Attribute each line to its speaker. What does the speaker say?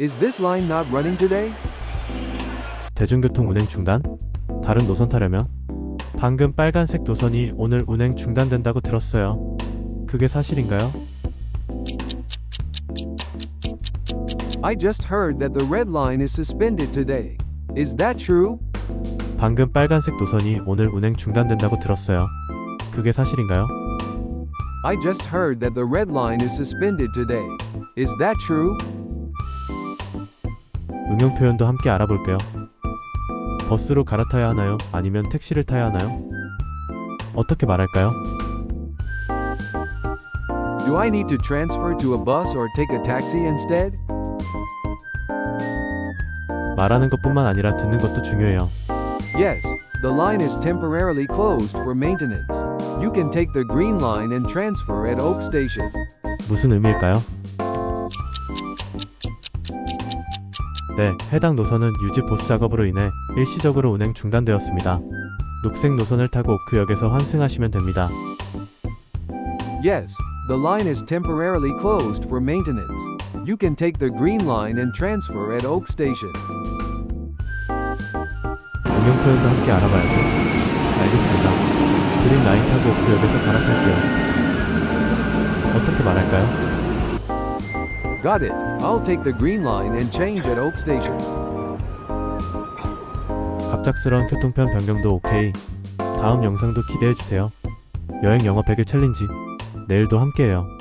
Speaker 1: Is this line not running today?
Speaker 2: 대중교통 운행 중단? 다른 노선 타려면? 방금 빨간색 노선이 오늘 운행 중단된다고 들었어요. 그게 사실인가요?
Speaker 1: I just heard that the red line is suspended today. Is that true?
Speaker 2: 방금 빨간색 노선이 오늘 운행 중단된다고 들었어요. 그게 사실인가요?
Speaker 1: I just heard that the red line is suspended today. Is that true?
Speaker 2: 응용 표현도 함께 알아볼게요. 버스로 갈아타야 하나요? 아니면 택시를 타야 하나요? 어떻게 말할까요?
Speaker 1: Do I need to transfer to a bus or take a taxi instead?
Speaker 2: 말하는 것뿐만 아니라 듣는 것도 중요해요.
Speaker 1: Yes, the line is temporarily closed for maintenance. You can take the green line and transfer at Oak Station.
Speaker 2: 무슨 의미일까요? 네, 해당 노선은 유지 보수 작업으로 인해 일시적으로 운행 중단되었습니다. 녹색 노선을 타고 오크역에서 환승하시면 됩니다.
Speaker 1: Yes, the line is temporarily closed for maintenance. You can take the green line and transfer at Oak Station.
Speaker 2: 응용 표현도 함께 알아봐야죠. 알겠습니다. 그린 라인 타고 오크역에서 갈아탈게요. 어떻게 말할까요?
Speaker 1: Got it. I'll take the green line and change at Oak Station.
Speaker 2: 갑작스러운 교통편 변경도 오케이. 다음 영상도 기대해주세요. 여행 영어 100일 챌린지. 내일도 함께해요.